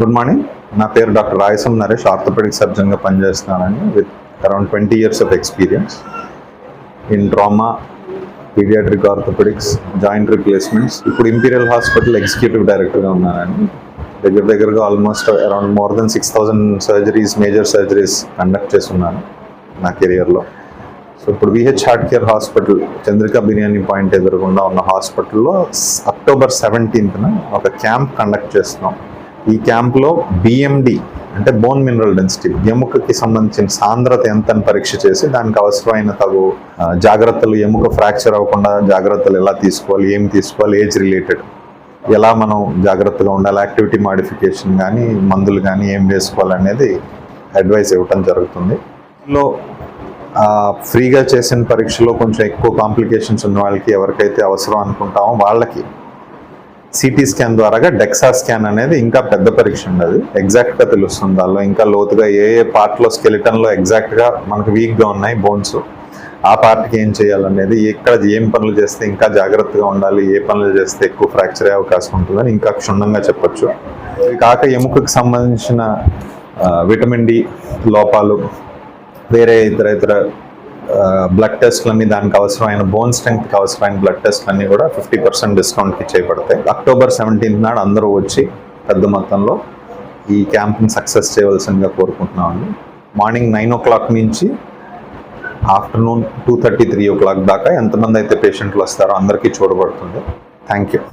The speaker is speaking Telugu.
Good morning. నా పేరు డాక్టర్ రాయసం నరేష్. ఆర్థోపెడిక్ సర్జన్గా పనిచేస్తున్నానండి. With around twenty years of experience in trauma paediatric orthopaedics joint replacements. ఇప్పుడు ఇంపీరియల్ హాస్పిటల్ ఎగ్జిక్యూటివ్ డైరెక్టర్గా ఉన్నానండి. దగ్గర దగ్గరగా almost around more than six thousand surgeries major surgeries conduct చేస్తున్నాను నా కెరియర్లో. సో ఇప్పుడు VH heart care hospital Chandrika biryani point ఎదురుకుండా ఉన్న హాస్పిటల్లో అక్టోబర్ సెవెంటీన్త్న ఒక క్యాంప్ కండక్ట్ చేస్తున్నాం. ఈ క్యాంప్లో బిఎండి అంటే బోన్ మినరల్ డెన్సిటీ ఎముకకి సంబంధించిన సాంద్రత ఎంత అని పరీక్ష చేసి దానికి అవసరమైన తగు జాగ్రత్తలు ఎముక ఫ్రాక్చర్ అవ్వకుండా జాగ్రత్తలు ఎలా తీసుకోవాలి ఏం తీసుకోవాలి ఏజ్ రిలేటెడ్ ఎలా మనం జాగ్రత్తగా ఉండాలి యాక్టివిటీ మాడిఫికేషన్ కానీ మందులు కానీ ఏం వేసుకోవాలనేది అడ్వైస్ ఇవ్వటం జరుగుతుంది. లో ఫ్రీగా చేసిన పరీక్షలో కొంచెం ఎక్కువ కాంప్లికేషన్స్ ఉన్న వాళ్ళకి ఎవరికైతే అవసరం అనుకుంటామో వాళ్ళకి సిటీ స్కాన్ ద్వారాగా డెక్సా స్కాన్ అనేది ఇంకా పెద్ద పరీక్ష ఉండదు. ఎగ్జాక్ట్గా తెలుస్తుంది దానిలో. ఇంకా లోతుగా ఏ ఏ పార్ట్లో లో ఎగ్జాక్ట్గా లో ఎగ్జాక్ట్గా మనకు వీక్గా ఉన్నాయి బోన్స్ ఆ పార్ట్కి ఏం చేయాలనేది ఎక్కడ ఏం పనులు చేస్తే ఇంకా జాగ్రత్తగా ఉండాలి ఏ పనులు చేస్తే ఎక్కువ ఫ్రాక్చర్ అయ్యే అవకాశం ఉంటుందని ఇంకా క్షుణ్ణంగా చెప్పొచ్చు. కాక ఎముకకు సంబంధించిన విటమిన్ డి లోపాలు వేరే ఇతర ఇతర బ్లడ్ టెస్ట్లన్నీ దానికి అవసరమైన బోన్ స్ట్రెంగ్త్కి అవసరమైన బ్లడ్ టెస్ట్లన్నీ కూడా ఫిఫ్టీ పర్సెంట్ డిస్కౌంట్కి చేయబడతాయి అక్టోబర్ సెవెంటీన్త్ నాడు అందరూ వచ్చి పెద్ద మొత్తంలో ఈ క్యాంప్ని సక్సెస్ చేయవలసిందిగా కోరుకుంటున్నామండి. మార్నింగ్ నైన్ ఓ క్లాక్ నుంచి afternoon two thirty three o'clock దాకా ఎంతమంది అయితే పేషెంట్లు వస్తారో అందరికీ చూడబడుతుంది. Thank you